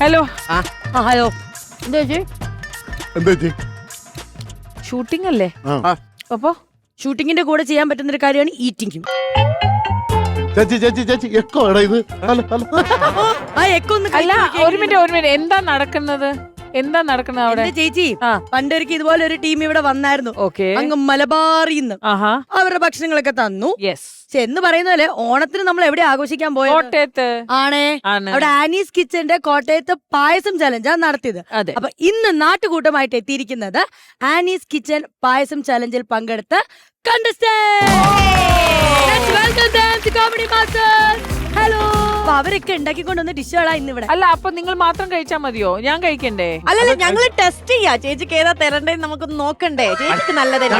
Hello ആ. ആ hello എന്താ ചേച്ചി? എന്താ ചേച്ചി? ഷൂട്ടിംഗ് അല്ലേ? അപ്പോ ഷൂട്ടിങ്ങിന്റെ കൂടെ ചെയ്യാൻ പറ്റുന്ന ഒരു കാര്യമാണ് ഈറ്റിംഗും ചേച്ചി ചേച്ചി ചേച്ചി എക്കോ എടാ ഇത്. Hello hello. ആ എക്കോ ഒന്ന് അല്ല ഒരു മിനിറ്റ് ഒരു മിനിറ്റ്. എന്താ നടക്കുന്നത്? എന്താ നടക്കുന്നത് അവിടെ? എന്റെ ചേച്ചി പണ്ടരക്ക് പണ്ടൊരിക്കൽ ഇതുപോലെ ഒരു ടീം ഇവിടെ വന്നായിരുന്നു. ഓക്കെ. അങ്ങ് മലബാറിന്ന്. അവരുടെ ഭക്ഷണങ്ങളൊക്കെ തന്നു. യെസ് എന്ന് പറയുന്ന പോലെ ഓണത്തിന് നമ്മൾ എവിടെ ആഘോഷിക്കാൻ പോയത്? കോട്ടയത്ത്. ആണേ. അവിടെ ആനീസ് കിച്ചന്റെ കോട്ടയത്ത് പായസം ചലഞ്ചാണ് നടത്തിയത്. അതെ. അപ്പൊ ഇന്ന് നാട്ടുകൂട്ടമായിട്ട് എത്തിയിരിക്കുന്നത് ആനീസ് കിച്ചൻ പായസം ചലഞ്ചിൽ പങ്കെടുത്ത് കണ്ടസ്റ്റേ ഹലോ അപ്പൊ അവരൊക്കെ ഉണ്ടാക്കിക്കൊണ്ടുവന്ന ഡിഷുകളാ ഇന്ന് ഇവിടെ അല്ല അപ്പൊ നിങ്ങൾ മാത്രം കഴിച്ചാൽ മതിയോ? ഞാൻ കഴിക്കണ്ടേ? അല്ലല്ല ഞങ്ങൾ ടെസ്റ്റ് ചെയ്യാ. ചേച്ചിക്ക് ഏതാ തരണ്ടേ നമുക്കൊന്ന് നോക്കണ്ടേ? ചേച്ചിക്ക് നല്ലതല്ലേ?